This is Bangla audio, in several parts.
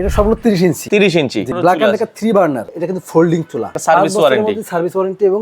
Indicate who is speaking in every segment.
Speaker 1: এটা সব হলো 30 ইঞ্চি।
Speaker 2: 30 ইঞ্চি
Speaker 1: ব্ল্যাক থ্রি বার্নার এটা কিন্তু ফোল্ডিং চুলা।
Speaker 2: Service warranty।
Speaker 1: সার্ভিস ওয়ারেন্টি এবং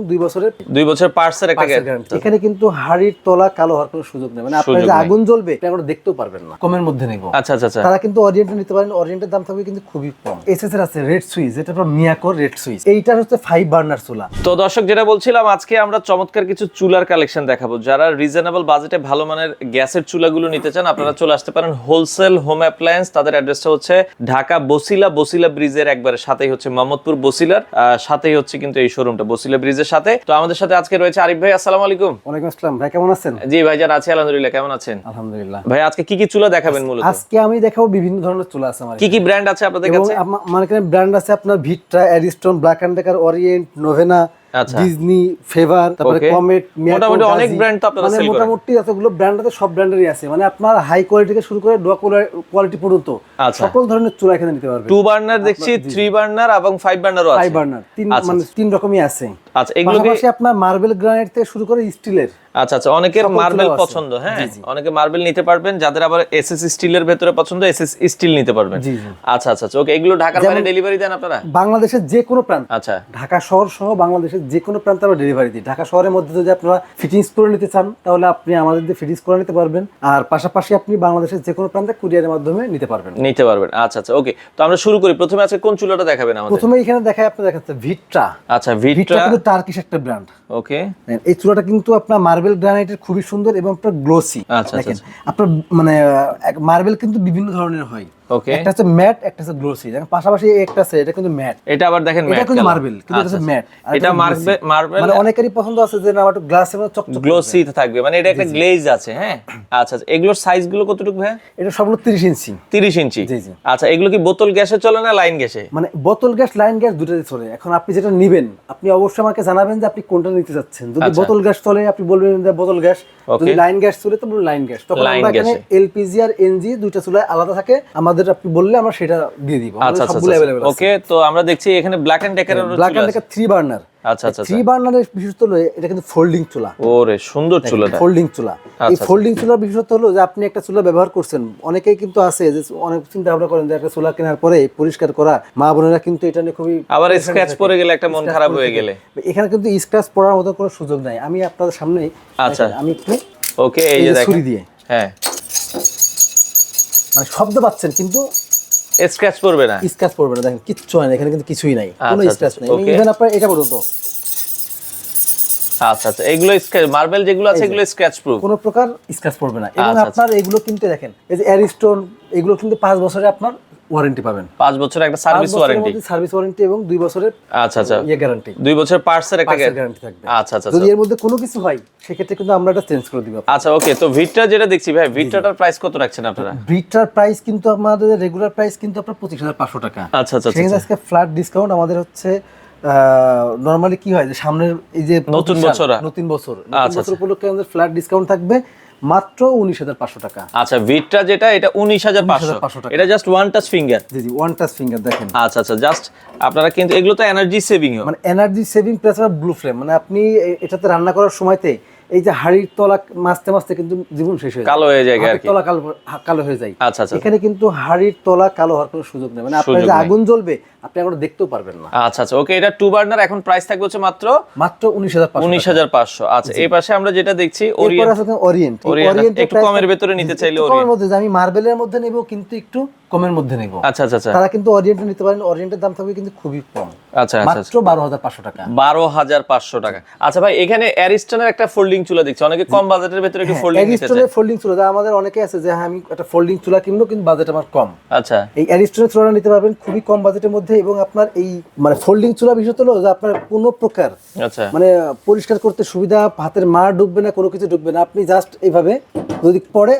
Speaker 1: বছরের
Speaker 2: পার্টসের একটা
Speaker 1: guarantee। এখানে কিন্তু হাড়ির তলা কালো হওয়ার কোনো সুযোগ নেই। মানে
Speaker 2: সুযোগ
Speaker 1: যে আগুন জ্বলবে এটা দেখতেও পারবেন না। কমের মধ্যে নেব
Speaker 2: আচ্ছা আচ্ছা আচ্ছা।
Speaker 1: তারা কিন্তু নিতে পারেন। দাম থাকবে কিন্তু খুবই কম। এসএস এর আছে রেড সুইচ মিয়াকোর রেড সুইচ এইটার হচ্ছে ফাইভ বার্নার চুলা।
Speaker 2: তো দর্শক যেটা বলছিলাম আজকে আমরা চমৎকার কিছু চুলার কালেকশন দেখাবো। যারা রিজনেবল বাজেটে ভালো মানের গ্যাসের চুলাগুলো নিতে চান আপনারা চলে আসতে পারেন হোলসেল হোম অ্যাপ্লায়েন্স তাদের অ্যাড্রেসটা হচ্ছে ঢাকা বসিলা বসিলা ব্রিজের একবারে সাথেই হচ্ছে মোহাম্মদপুর বসিলার সাথেই হচ্ছে কিন্তু এই শোরুমটা বসিলা ব্রিজের সাথে। তো আমাদের সাথে আজকে রয়েছে আরিফ ভাই আসসালামু আলাইকুম।
Speaker 1: ওয়ালাইকুম আসসালাম। ভাই কেমন আছেন?
Speaker 2: জি ভাইজান আছি আলহামদুলিল্লাহ কেমন আছেন?
Speaker 1: আলহামদুলিল্লাহ।
Speaker 2: ভাই আজকে কি কি চুলা দেখাবেন মূলত?
Speaker 1: আজকে আমি দেখাবো বিভিন্ন ধরনের চুলা আছে আমার
Speaker 2: কি কি ব্র্যান্ড আছে আপনাদের কাছে?
Speaker 1: আমা- আমার ব্র্যান্ড আছে আপনার Vitra Ariston Black and Decker Orient Novena. Disney favour তারপরে কমেট
Speaker 2: মোটামুটি অনেক ব্র্যান্ড তো আপনারা সেল করেন।
Speaker 1: মোটামুটি এতগুলো ব্র্যান্ড আছে সব ব্র্যান্ডেরই আছে। মানে আপনার হাই কোয়ালিটি থেকে শুরু করে লো কোয়ালিটি পর্যন্ত
Speaker 2: আচ্ছা।
Speaker 1: সকল ধরনের চুলা এখানে নিতে পারবেন।
Speaker 2: টু বার্নার দেখছি থ্রি বার্নার এবং ফাইভ বার্নারও আছে।
Speaker 1: ফাইভ বার্নার তিন
Speaker 2: আচ্ছা,
Speaker 1: মানে তিন রকমই আছে।
Speaker 2: আচ্ছা এগুলো
Speaker 1: আপনার মার্বেল গ্রানাইট থেকে শুরু করে স্টিলের
Speaker 2: আচ্ছা আচ্ছা অনেকের মার্বেল পছন্দ হ্যাঁ? অনেকে মার্বেল নিতে পারবেন যাদের আবার এসএস স্টিলের ভেতরে পছন্দ এসএস স্টিল নিতে পারবেন। আচ্ছা আচ্ছা আচ্ছা ওকে এগুলো ঢাকার বাইরে ডেলিভারি দেন আপনারা?
Speaker 1: বাংলাদেশের যে কোনো প্রান্ত
Speaker 2: আচ্ছা।
Speaker 1: ঢাকা শহর সহ বাংলাদেশের যে কোনো প্রান্তে আমরা ডেলিভারি দিই। ঢাকা শহরের মধ্যে যদি আপনারা ফিটিংস করে নিতে চান তাহলে আপনি আমাদের দিয়ে ফিটিংস করে নিতে পারবেন। আর পাশাপাশি আপনি বাংলাদেশের যে কোনো প্রান্তে কুরিয়ারের মাধ্যমে নিতে পারবেন।
Speaker 2: নিতে পারবেন আচ্ছা আচ্ছা ওকে তো আমরা শুরু করি। প্রথমে আজকে কোন চুলাটা দেখাবেন আমাদের?
Speaker 1: প্রথমে এখানে দেখায় আপনি দেখাচ্ছে ভিট্রা
Speaker 2: আচ্ছা
Speaker 1: ভিটরা কিন্তু টার্কিশ একটা ব্র্যান্ড
Speaker 2: ওকে।
Speaker 1: এই চুলাটা কিন্তু আপনার মার্বেল গ্রানাইটের খুবই সুন্দর এবং আপনার গ্লোসি
Speaker 2: আচ্ছা,
Speaker 1: দেখেন আপনার মানে মার্বেল কিন্তু বিভিন্ন ধরনের হয়।
Speaker 2: ওকে
Speaker 1: একটা হচ্ছে ম্যাট একটা হচ্ছে গ্লোসি। দেখেন পাশাপাশি একটা আছে এটা কিন্তু ম্যাট।
Speaker 2: এটা আবার দেখেন
Speaker 1: এটা কিন্তু মার্বেল কিন্তু এটা ম্যাট।
Speaker 2: এটা মার্বেল মার্বেল
Speaker 1: মানে অনেকেরই পছন্দ আছে যে না একটু গ্লাসের মতো চকচক
Speaker 2: গ্লোসি থাকবে। মানে এটা একটা গ্লেজ আছে হ্যাঁ? আচ্ছা আচ্ছা। এগুলোর সাইজগুলো কতটুকু ভাই
Speaker 1: এটা সব হলো 30 ইঞ্চি।
Speaker 2: 30 ইঞ্চি?
Speaker 1: জি, জি।
Speaker 2: আচ্ছা এগুলো কি বোতল গ্যাসে চলে না লাইন গ্যাসে?
Speaker 1: মানে বোতল গ্যাস লাইন গ্যাস দুটাই চলে। এখন আপনি যেটা নিবেন আপনি অবশ্যই আমাকে জানাবেন যে আপনি কোনটা নিতে চাচ্ছেন। যদি
Speaker 2: আচ্ছা।
Speaker 1: বোতল গ্যাস চলে আপনি বলবেন যে বোতল গ্যাস। যদি লাইন গ্যাস চলে তো লাইন গ্যাস। তখন আমরা এখানে এলপিজি আর এনজি দুইটা চুলায় আলাদা থাকে। আমাদের আপনি বললে আমরা সেটা দিয়ে দিব।
Speaker 2: আচ্ছা আচ্ছা
Speaker 1: সবগুলো অ্যাভেলেবল
Speaker 2: ওকে তো আমরা দেখছি এখানে ব্ল্যাক এন্ড ডেকারের
Speaker 1: ব্ল্যাক এন্ড একটা থ্রি বার্নার
Speaker 2: আচ্ছা আচ্ছা
Speaker 1: থ্রি বার্নারের বিশেষত্ব হলো এটা কিন্তু ফোল্ডিং চুলা।
Speaker 2: ওরে সুন্দর চুলাটা।
Speaker 1: ফোল্ডিং চুলা। এই
Speaker 2: আচ্ছা,
Speaker 1: ফোল্ডিং চুলার বিশেষত্ব হলো যে আপনি একটা চুলা ব্যবহার করছেন। অনেকেই কিন্তু আছে যে অনেক চিন্তা ভাবনা করেন যে একটা চুলা কেনার পরে পরিষ্কার করা। মা বোনেরা কিন্তু এটা নিয়ে খুবই
Speaker 2: আবার স্ক্র্যাচ পড়ে গেলে একটা মন খারাপ হয়ে গেলে।
Speaker 1: এখানে কিন্তু স্ক্র্যাচ পড়ার মতো কোনো সুযোগ নাই। আমি আপনাদের সামনে
Speaker 2: আচ্ছা।
Speaker 1: আমি একটু
Speaker 2: ওকে এই যে
Speaker 1: যে
Speaker 2: দেখেন।
Speaker 1: দিয়ে।
Speaker 2: হ্যাঁ।
Speaker 1: মানে শব্দ পাচ্ছেন কিন্তু
Speaker 2: স্ক্র্যাচ পড়বে না।
Speaker 1: স্ক্র্যাচ পড়বে না। দেখেন কিচ্ছু হয় না এখানে কিন্তু কিছুই নাই। কোনো
Speaker 2: আচ্ছা,
Speaker 1: স্ক্র্যাচ নাই. ইভেন আপনার এটা পর্যন্ত।
Speaker 2: আচ্ছা আচ্ছা। এগুলো স্ক্র্যাচ মার্বেল যেগুলো আছে এগুলো স্ক্র্যাচ প্রুফ
Speaker 1: কোনো প্রকার স্ক্র্যাচ পড়বে না। এবং
Speaker 2: আচ্ছা,
Speaker 1: আপনার এগুলো কিনতে দেখেন এই যে অ্যারিস্টোন এগুলো কিন্তু পাঁচ বছরে আপনার ওয়ারেন্টি পাবেন।
Speaker 2: পাঁচ বছরের একটা সার্ভিস ওয়ারেন্টি
Speaker 1: সার্ভিস ওয়ারেন্টি এবং দুই বছরের
Speaker 2: আচ্ছা আচ্ছা।
Speaker 1: ইয়ে গ্যারান্টি
Speaker 2: দুই বছর পার্টসের একটা
Speaker 1: গ্যারান্টি থাকবে।
Speaker 2: আচ্ছা আচ্ছা
Speaker 1: যদি এর মধ্যে কোনো কিছু হয় সেক্ষেত্রে কিন্তু আমরা এটা চেঞ্জ করে দিব
Speaker 2: আচ্ছা ওকে তো ভিটটা যেটা দেখছি ভাই ভিটটার প্রাইস কত রাখছেন আপনারা?
Speaker 1: ব্রিটার প্রাইস কিন্তু আমাদের রেগুলার প্রাইস কিন্তু আপনার পঁচিশ হাজার পাঁচশো টাকা।
Speaker 2: আচ্ছা আচ্ছা
Speaker 1: সেখানে আজকে ফ্ল্যাট ডিসকাউন্ট আমাদের হচ্ছে নরমালি কি হয় যে সামনের এই যে
Speaker 2: নতুন বছর,
Speaker 1: নতুন বছর। নতুন
Speaker 2: আচ্ছা,
Speaker 1: বছর উপলক্ষে আমাদের ফ্ল্যাট ডিসকাউন্ট থাকবে। মাত্র উনিশ হাজার পাঁচশো টাকা।
Speaker 2: আচ্ছা ভিটটা যেটা এটা উনিশ হাজার পাঁচশো।
Speaker 1: টাকা।
Speaker 2: এটা জাস্ট ওয়ান টাচ ফিঙ্গার
Speaker 1: জি জি ওয়ান টাচ ফিঙ্গার দেখেন।
Speaker 2: আচ্ছা আচ্ছা জাস্ট আপনারা কিন্তু এগুলো তো এনার্জি সেভিং
Speaker 1: মানে energy saving plus blue flame মানে আপনি এটাতে রান্না করার সময়তে এই যে হাড়ির তলা মাছতে মাছতে কিন্তু জীবন শেষ হয়ে
Speaker 2: কালো হয়ে যায় আর কি।
Speaker 1: তলা কালো কালো হয়ে যায়।
Speaker 2: আচ্ছা আচ্ছা।
Speaker 1: এখানে কিন্তু হাড়ির তলা কালো হওয়ার কোনো সুযোগ নেই। মানে আপনার যে আগুন জ্বলবে আপনি এখন দেখতেও পারবেন না।
Speaker 2: আচ্ছা আচ্ছা ওকে এটা টু বার্নার এখন প্রাইস থাকবে হচ্ছে মাত্র
Speaker 1: মাত্র উনিশ হাজার
Speaker 2: উনিশ হাজার পাঁচশো। আচ্ছা এই পাশে আমরা যেটা দেখছি ওরিয়েন্ট
Speaker 1: ওরিয়েন্ট
Speaker 2: একটু কমের ভেতরে নিতে চাইলে
Speaker 1: কমের মধ্যে আমি মার্বেলের মধ্যে নেব কিন্তু একটু কমের মধ্যে নেব।
Speaker 2: আচ্ছা আচ্ছা আচ্ছা।
Speaker 1: তারা কিন্তু ওরিয়েন্টে নিতে পারেন ওরিয়েন্টের দাম থাকবে কিন্তু খুবই কম।
Speaker 2: আচ্ছা আচ্ছা
Speaker 1: মাত্র বারো হাজার পাঁচশো টাকা।
Speaker 2: বারো হাজার পাঁচশো টাকা। আচ্ছা ভাই এখানে অ্যারিস্টনের একটা ফোল্ডিং চুলা দেখছি। অনেকে কম বাজেটের ভেতরে একটু ফোল্ডিং নিতে চায়।
Speaker 1: অ্যারিস্টনের ফোল্ডিং চুলা যা আমাদের অনেকে আছে যে হ্যাঁ আমি একটা ফোল্ডিং চুলা কিনবো কিন্তু বাজেট আমার কম।
Speaker 2: আচ্ছা।
Speaker 1: এই অ্যারিস্টনের চুলাটা নিতে পারবেন খুবই কম বাজেটের মধ্যে এবং আপনার এই মানে ফোল্ডিং চুলা বিষয় হলো যে আপনার কোনো প্রকার
Speaker 2: আচ্ছা।
Speaker 1: মানে পরিষ্কার করতে সুবিধা হাতের মার ডুববে না কোনো কিছু ডুববে না। আপনি জাস্ট এইভাবে যদি পরে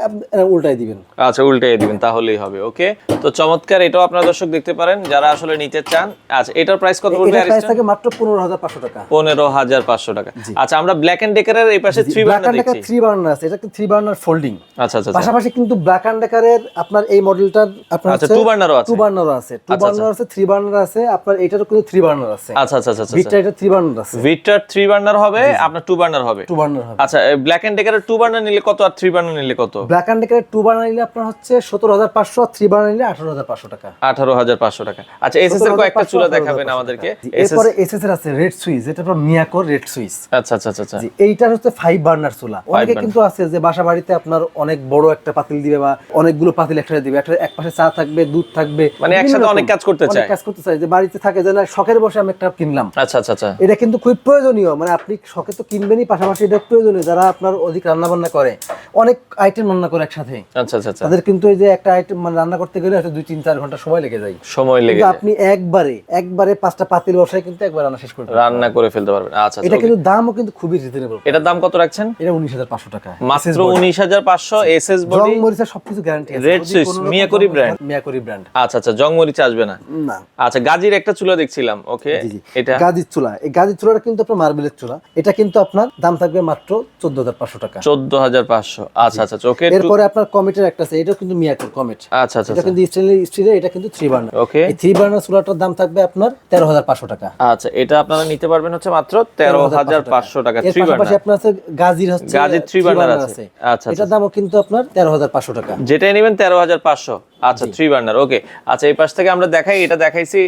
Speaker 1: উল্টাই দিবেন।
Speaker 2: আচ্ছা উল্টাই দিবেন তাহলেই হবে ওকে? তো চমৎকার এটাও আপনারা দর্শক দেখতে পারেন যারা আসলে নিতে চান। আচ্ছা এটার প্রাইস কত পড়বে
Speaker 1: এটার প্রাইস থাকে মাত্র পনেরো হাজার পাঁচশো টাকা।
Speaker 2: পনেরো হাজার পাঁচশো টাকা। আচ্ছা আমরা ব্ল্যাক এন্ড ডেকারের এই পাশে থ্রি
Speaker 1: ব্ল্যাক
Speaker 2: বার্নার
Speaker 1: অ্যান্ড
Speaker 2: দেখছি।
Speaker 1: থ্রি বার্নার আছে এটা থ্রি বার্নার ফোল্ডিং
Speaker 2: আচ্ছা আচ্ছা আচ্ছা।
Speaker 1: পাশাপাশি কিন্তু ব্ল্যাক অ্যান্ড ডেকারের আপনার এই মডেলটার আপনার
Speaker 2: আচ্ছা, two burner ও আছে।
Speaker 1: টু বার্নারও আছে। টু বার্নার আছে থ্রি বার্নার আছে আপনার এটারও কিন্তু থ্রি বার্নার আছে।
Speaker 2: আচ্ছা আচ্ছা আচ্ছা
Speaker 1: বিটটা এটা থ্রি বার্নার আছে।
Speaker 2: ভিটার থ্রি বার্নার হবে আপনার টু বার্নার হবে।
Speaker 1: টু বার্নার হবে।
Speaker 2: আচ্ছা ব্ল্যাক এন্ড ডেকারের টু বার্নার নিলে কত আর থ্রি বার্নার নিলে কত?
Speaker 1: ব্ল্যাক অ্যান্ড ডেকারের টু বার্নার নিলে আপনার হচ্ছে সতেরো হাজার পাঁচশো থ্রি বার্নার নিলে আঠারো হাজার পাঁচশো টাকা।
Speaker 2: আঠারো হাজার পাঁচশো টাকা। আচ্ছা এসএস এর কয়েকটা চুলা দেখাবেন আমাদেরকে।
Speaker 1: এরপরে এসএস এর আছে রেড সুইচ আপনার মিয়াকোর রেড সুইচ
Speaker 2: আচ্ছা আচ্ছা আচ্ছা আচ্ছা।
Speaker 1: জি এইটা হচ্ছে ফাইভ বার্নার চুলা। অনেকে কিন্তু আছে যে বাসা বাড়িতে আপনার অনেক বড় একটা পাতিল দিবে বা অনেকগুলো পাতিল একসাথে দিবে। একটা এক পাশে চা থাকবে দুধ থাকবে
Speaker 2: মানে একসাথে অনেক কাজ করতে চায়।
Speaker 1: কাজ করতে চায়। যে বাড়িতে থাকে যে না শখের বসে আমি একটা কিনলাম।
Speaker 2: আচ্ছা আচ্ছা আচ্ছা।
Speaker 1: এটা কিন্তু খুব প্রয়োজনীয়। মানে আপনি শখে তো কিনবেনই পাশাপাশি এটা প্রয়োজনীয়। যারা আপনার অধিক রান্না বান্না করে অনেক আইটেম রান্না করে একসাথে।
Speaker 2: আচ্ছা আচ্ছা আচ্ছা।
Speaker 1: তাদের কিন্তু এই যে একটা আইটেম মানে রান্না করতে গেলে হয়তো দুই তিন চার ঘণ্টা সময় লেগে যায়।
Speaker 2: সময় লেগে
Speaker 1: আপনি একবারে একবারে পাঁচটা পাতিল বসায় কিন্তু একবার রান্না শেষ করতে
Speaker 2: রান্না করে ফেলতে পারবেন। আচ্ছা আচ্ছা
Speaker 1: এটা কিন্তু দামও কিন্তু খুবই রিজনেবল
Speaker 2: এটার দাম কত রাখছেন?
Speaker 1: এটা উনিশ হাজার পাঁচশো টাকা।
Speaker 2: মাত্র উনিশ হাজার পাঁচশো এসএস
Speaker 1: জং
Speaker 2: বডি
Speaker 1: মরিচের সবকিছু গ্যারান্টি আছে। কোনো রকম
Speaker 2: মিয়াকোরি
Speaker 1: জং? মরিচ- মিয়াকোরি ব্র্যান্ড
Speaker 2: আচ্ছা আচ্ছা জং মরিচ আসবে না?
Speaker 1: না।
Speaker 2: আচ্ছা গাজির একটা চুলা দেখছিলাম ওকে।
Speaker 1: জি জি।
Speaker 2: এটা?
Speaker 1: গাজির চুলা। এই গাজির চুলাটা কিন্তু আপনার মার্বেলের চুলা। এটা কিন্তু আপনার দাম থাকবে মাত্র চোদ্দ হাজার পাঁচশো টাকা।
Speaker 2: চোদ্দ হাজার পাঁচশো। আচ্ছা আচ্ছা ওকে
Speaker 1: এরপরে আপনার কমেটের একটা আছে এটা কিন্তু মিয়াকোর কমেট।
Speaker 2: আচ্ছা আচ্ছা
Speaker 1: এটা কিন্তু স্টেনলেস স্টিলের এটা কিন্তু থ্রি বার্নার
Speaker 2: ওকে।
Speaker 1: এই থ্রি বার্নার চুলাটার দাম থাকবে আপনার তেরো হাজার পাঁচশো টাকা।
Speaker 2: আচ্ছা এটা আপনারা নিতে পারবেন হচ্ছে মাত্র তেরো হাজার পাঁচশো টাকা
Speaker 1: এর
Speaker 2: থ্রি বার্নার
Speaker 1: আপনার আছে গাজির হচ্ছে
Speaker 2: গাজির থ্রি বার্নার আছে। আচ্ছা
Speaker 1: এটার দামও কিন্তু আপনার তেরো হাজার পাঁচশো টাকা।
Speaker 2: যেটাই নেবেন তেরো হাজার পাঁচশো। আচ্ছা থ্রি বার্নার ওকে আচ্ছা এই পাশ থেকে আমরা দেখাই এটা দেখাইছি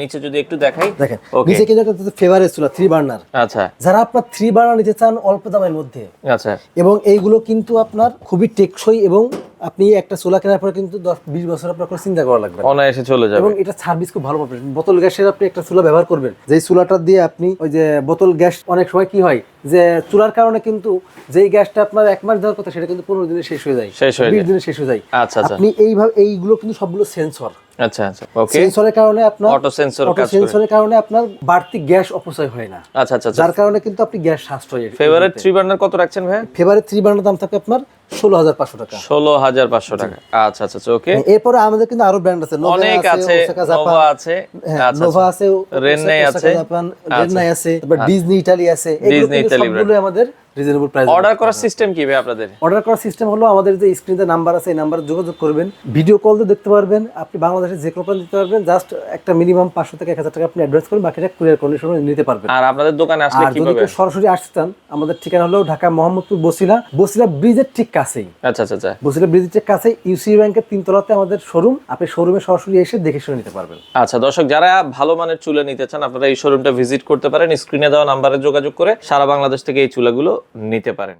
Speaker 2: নিচে যদি একটু দেখাই
Speaker 1: দেখেন নিচে কিন্তু একটা ফেভারেট চুলা থ্রি বার্নার
Speaker 2: আচ্ছা।
Speaker 1: যারা আপনার থ্রি বার্নার নিতে চান অল্প দামের মধ্যে
Speaker 2: আচ্ছা।
Speaker 1: এবং এইগুলো কিন্তু আপনার খুবই টেকসই এবং আপনি একটা চুলা কেনার পরে কিন্তু দশ বিশ বছর আপনার কোনো চিন্তা করা লাগবে।
Speaker 2: অনায়াসে চলে যাবে।
Speaker 1: এবং এটা সার্ভিস খুব ভালো পাবেন। বোতল গ্যাসের আপনি একটা চুলা ব্যবহার করবেন। যেই চুলাটা দিয়ে আপনি ওই যে বোতল গ্যাস অনেক সময় কি হয় যে চুলার কারণে কিন্তু যেই গ্যাসটা আপনার এক মাস দেওয়ার কথা সেটা কিন্তু পনেরো দিনে শেষ হয়ে যায়
Speaker 2: শেষ হয়ে
Speaker 1: বিশ
Speaker 2: যায়।
Speaker 1: দিনে শেষ হয়ে যায়।
Speaker 2: আচ্ছা আচ্ছা।
Speaker 1: আপনি এইভাবে এইগুলো কিন্তু সবগুলো সেন্সর
Speaker 2: আচ্ছা আচ্ছা ওকে
Speaker 1: সেন্সরের কারণে আপনার
Speaker 2: অটো সেন্সর
Speaker 1: অটো সেন্সরের কারণে আপনার বাড়তি গ্যাস অপচয় হয় না।
Speaker 2: আচ্ছা আচ্ছা আচ্ছা।
Speaker 1: যার কারণে কিন্তু আপনি গ্যাস সাশ্রয়
Speaker 2: ফেভারিট থ্রি বার্নার কত রাখছেন ভাই
Speaker 1: ফেভারিট থ্রি বার্নার দাম থাকে আপনার ষোলো হাজার পাঁচশো টাকা।
Speaker 2: ষোলো হাজার পাঁচশো টাকা। আচ্ছা আচ্ছা ওকে
Speaker 1: এরপরে আমাদের কিন্তু আরও ব্র্যান্ড আছে।
Speaker 2: অনেক আছে নোভা আছে।
Speaker 1: হ্যাঁ,
Speaker 2: আচ্ছা
Speaker 1: নোভা
Speaker 2: আচ্ছা।
Speaker 1: আছে
Speaker 2: রেন্নাই আছে।
Speaker 1: জাপান
Speaker 2: আচ্ছা।
Speaker 1: রেন্নাই আছে তারপর ডিজনি ইতালি আছে। এগুলো কিন্তু আমাদের রিজনেবল প্রাইস
Speaker 2: অর্ডার করার সিস্টেম কি ভাই আপনাদের?
Speaker 1: অর্ডার করার সিস্টেম হলো আমাদের যে স্ক্রিনে নাম্বার আছে এই নাম্বারে যোগাযোগ করবেন। ভিডিও কল দিয়ে দেখতে পারবেন আপনি বাংলাদেশের যে কোনো দিতে পারবেন জাস্ট একটা মিনিমাম পাঁচশো থেকে এক হাজার টাকা আপনি অ্যাডভান্স করবেন বাকিটা কুরিয়ার কন্ডিশনে নিতে পারবেন।
Speaker 2: আর আপনাদের দোকানে আসলে
Speaker 1: যদি সরাসরি আসতে চান আমাদের ঠিকানা হলো ঢাকা মোহাম্মদপুর বসিলা। বসিলা ব্রিজের ঠিক কাছেই।
Speaker 2: আচ্ছা আচ্ছা আচ্ছা।
Speaker 1: বসিলা ব্রিজের ঠিক কাছে ইউসি ব্যাংকের তিনতলাতে আমাদের শোরুম আপনি শোরুমে সরাসরি এসে দেখে শুনে নিতে পারবেন।
Speaker 2: আচ্ছা দর্শক যারা ভালো মানের চুলা নিতে চান আপনারা এই শোরুমটা ভিজিট করতে পারেন। স্ক্রিনে দেওয়া নাম্বারে যোগাযোগ করে সারা বাংলাদেশ থেকে এই চুলাগুলো নিতে পারেন।